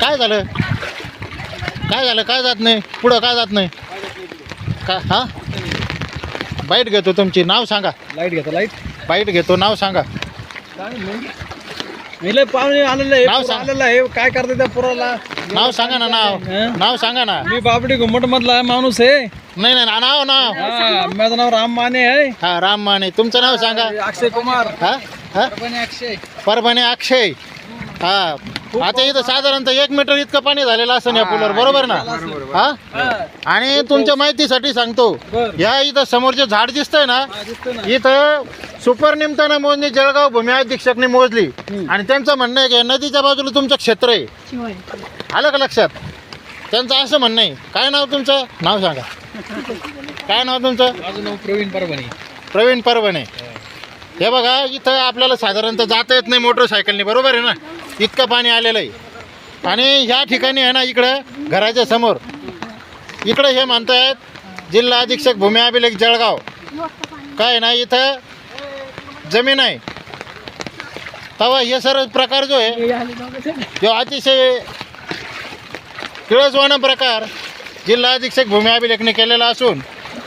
काय झालं? काय झालं? काय जात नाही? पुढं काय जात नाही? का हा? बाईट घेतो तुमची. नाव सांगा. लाइट घेतो लाइट. बाईट घेतो. नाव सांगा. मी लय पाहुणे आलेलं आहे नाव पोरं सांग. आलेलं आहे. काय करते त्या पोराला? नाव सांगा ना नाव. हं? नाव सांगा ना. मी बाबडी घुमट मधला माणूस आहे. नाही नाही ना- नाव नाव. हा, माझं नाव राम माने आहे. हा राम माने. तुमचं नाव सांगा. अक्षय कुमार. हा? हा? अक्षय. परभणी अक्षय. हा आता इथं साधारणतः एक मीटर इतकं पाणी झालेलं असं या पुलावर बरोबर ना? हा? आणि तुमच्या माहितीसाठी सांगतो. या इथं समोरचे झाड दिसतंय ना दिसतो ना. इथं सुपर निमताना मोजणी जळगाव भूमी अधीक्षकने मोजली. आणि त्यांचं म्हणणं आहे की नदीच्या बाजूला तुमचं क्षेत्र आहे. आलं का लक्षात? त्यांचं असं म्हणणं आहे. काय नाव तुमचं? नाव सांगा. काय नाव तुमचं? माझं नाव प्रवीण परभणी. प्रवीण परभणे. हे बघा इथं आपल्याला साधारणतः जाता येत नाही मोटरसायकलने बरोबर आहे ना? इतकं पाणी आलेलं आहे. आणि ह्या ठिकाणी आहे ना इकडं घराच्या समोर. इकडं हे म्हणतायत जिल्हा अधीक्षक भूमी अभिलेख जळगाव. काय ना इथं जमीन आहे. तेव्हा हे सर्व प्रकार जो आहे जो अतिशय किळसवाणा प्रकार जिल्हा अधीक्षक भूमी अभिलेखने केलेला असून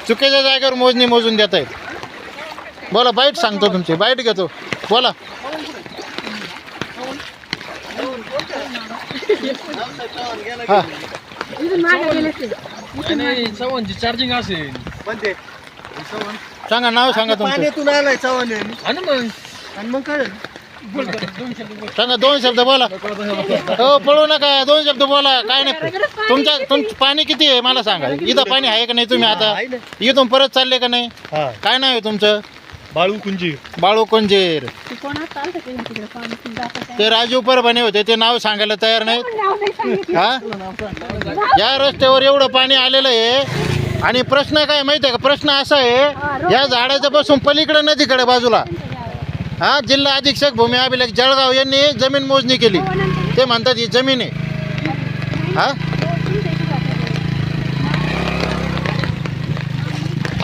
चुकीच्या जागेवर मोजणी मोजून देत आहेत बोला बाईट सांगतो तुमची बाईट घेतो. बोला. हा. नाही चव्हाणची चार्जिंग असेल. सांगा नाव सांगा तुमचं. पाण्यातून आलाय चव्हाण. आणि मग? आणि मग काय? सांगा दोन शब्द बोला. हो पळू नका दोन शब्द बोला. काय नाही. तुमच्या तुमचं पाणी किती आहे? मला सांगा. इथं पाणी आहे का नाही तुम्ही आता? इथून परत चालले का नाही? काय नाव आहे तुमचं? बाळू कुंजी बाळू कंजेर. ते राजू परभणे होते ते नाव सांगायला तयार नाहीत. हा? या रस्त्यावर एवढं पाणी आलेलं आहे. आणि प्रश्न काय माहिती आहे का? प्रश्न असा आहे या झाडाच्या पासून पलीकडे नदीकडे बाजूला. हा जिल्हा अधीक्षक भूमी अभिलेख जळगाव यांनी जमीन मोजणी केली. ते म्हणतात ही जमीन आहे. हा?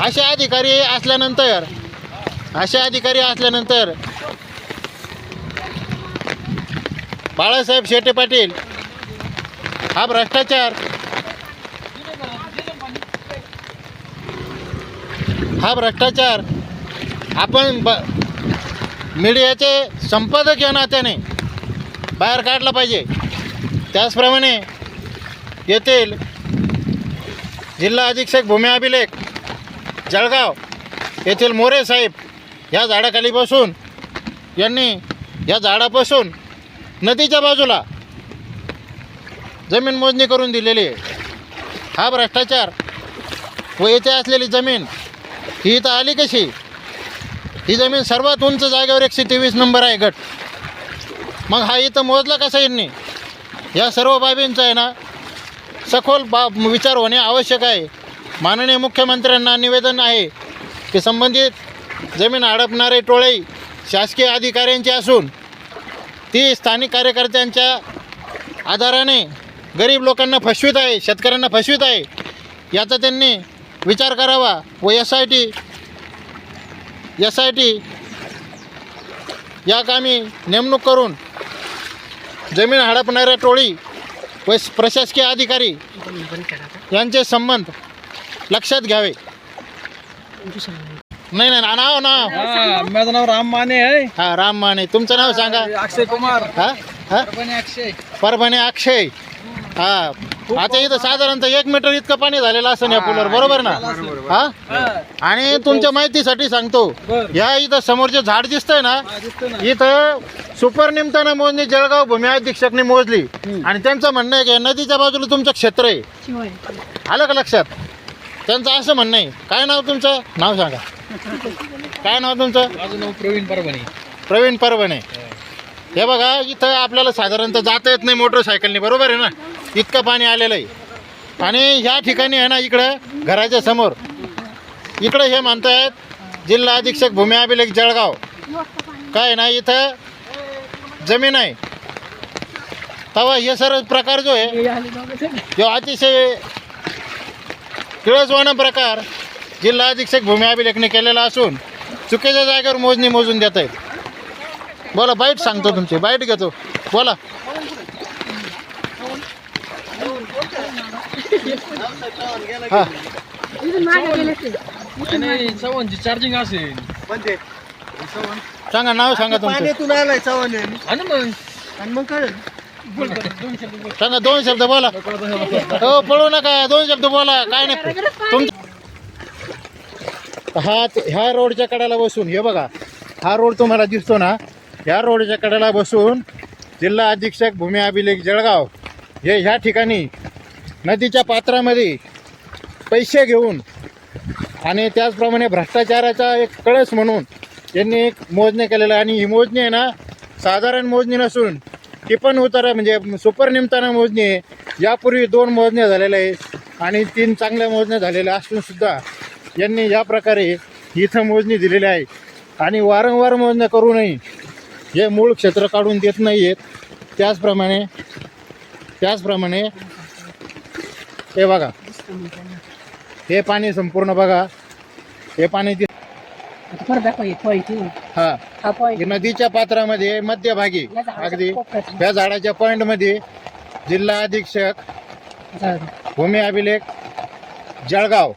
असे अधिकारी असल्यानंतर असे अधिकारी असल्यानंतर बाळासाहेब शेटे पाटील हा भ्रष्टाचार हा भ्रष्टाचार आपण ब मीडियाचे संपादक या नात्याने बाहेर काढला पाहिजे. त्याचप्रमाणे येथील जिल्हा अधीक्षक भूमी अभिलेख जळगाव येथील मोरे साहेब ह्या झाडाखाली बसून यांनी या झाडापासून नदीच्या बाजूला जमीन मोजणी करून दिलेली आहे. हा भ्रष्टाचार व येथे असलेली जमीन ही इथं आली कशी? ही जमीन सर्वात उंच जागेवर एकशे तेवीस नंबर आहे गट. मग हा इथं मोजला कसा यांनी या सर्व बाबींचा आहे ना सखोल बाब विचार होणे आवश्यक आहे. माननीय मुख्यमंत्र्यांना निवेदन आहे की संबंधित जमीन हडपणारे टोळे शासकीय अधिकाऱ्यांची असून ती स्थानिक कार्यकर्त्यांच्या आधाराने गरीब लोकांना फसवीत आहे शेतकऱ्यांना फसवीत आहे याचा त्यांनी विचार करावा व S I T S I T या कामी नेमणूक करून जमीन हडपणाऱ्या टोळी व प्रशासकीय अधिकारी यांचे संबंध लक्षात घ्यावे. नाही नाही नाव नाव. हा माझं नाव राम माने आहे. हा राम माने. तुमचं नाव सांगा. अक्षय कुमार. हा हा? परभणी अक्षय. परभणे अक्षय. हा. आता इथं साधारणतः एक मीटर इतकं पाणी झालेलं असं या पुलावर. बरोबर ना? हा? आणि तुमच्या माहितीसाठी सांगतो बर. या इथं समोरचे झाड दिसतंय ना? इथं सुपर निमताना मोजणी जळगाव भूमी अधीक्षकने मोजली. आणि त्यांचं म्हणणं आहे की नदीच्या बाजूला तुमचं क्षेत्र आहे. आलं का लक्षात? त्यांचं असं म्हणणं आहे. काय नाव तुमचं? नाव सांगा. काय नाव तुमचं? माझं नाव प्रवीण परभणी. प्रवीण परभणे. हे बघा इथं आपल्याला साधारणतः जाता येत नाही मोटरसायकलने बरोबर आहे ना? इतकं पाणी आलेलं आहे. आणि ह्या ठिकाणी आहे ना इकडं घराच्या समोर. इकडं हे म्हणतायत जिल्हा अधीक्षक भूमी अभिलेख जळगाव. काय ना इथं जमीन आहे. तेव्हा हे सर्व प्रकार जो आहे जो अतिशय किळसवाणा प्रकार. जिल्हा अधीक्षक भूमी अभिलेखने केलेला असून चुकीच्या जागेवर मोजणी मोजून देत आहेत. बोला बाईट सांगतो तुमची. बाईट घेतो. बोला. हा. चव्हाणची चार्जिंग असेल म्हणजे सांगा नाव सांगा तुमचं. पाण्यातून आलाय चव्हाण आणि मग? आणि मग काय? सांगा दोन शब्द बोला. हो पळू नका. दोन शब्द बोला. काय नाही. तुम हा ह्या रोडच्या कड्याला बसून हे बघा. हा रोड तुम्हाला दिसतो ना? ह्या रोडच्या कड्याला बसून जिल्हा अधीक्षक भूमी अभिलेख जळगाव हे ह्या ठिकाणी नदीच्या पात्रामध्ये पैसे घेऊन आणि त्याचप्रमाणे भ्रष्टाचाराचा एक कळस म्हणून यांनी एक मोजणी केलेलं आहे. आणि ही मोजणी आहे ना साधारण मोजणी नसून टिपण उतारा म्हणजे सुपर निमताना मोजणी आहे. यापूर्वी दोन मोजण्या झालेल्या आहेत आणि तीन चांगल्या मोजण्या झालेल्या असूनसुद्धा यांनी या प्रकारे इथं मोजणी दिलेली आहे. आणि वारंवार मोजण्या करूनही हे मूळ क्षेत्र काढून देत नाही आहेत त्याचप्रमाणे त्याचप्रमाणे हे बघा. हे पाणी संपूर्ण बघा. हे पाणी हे नदीच्या पात्रामध्ये मध्यभागी अगदी. या झाडाच्या पॉईंटमध्ये जिल्हा अधीक्षक. भूमी अभिलेख जळगाव.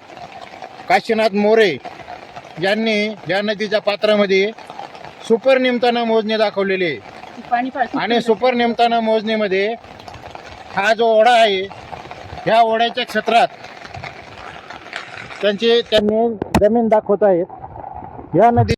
काशीनाथ मोरे यांनी या नदीच्या पात्रामध्ये सुपर निमताना मोजणी दाखवलेली आणि सुपर निमताना मोजणीमध्ये हा जो ओढा आहे ह्या ओढ्याच्या क्षेत्रात त्यांची त्यांनी जमीन दाखवत आहेत. या नदी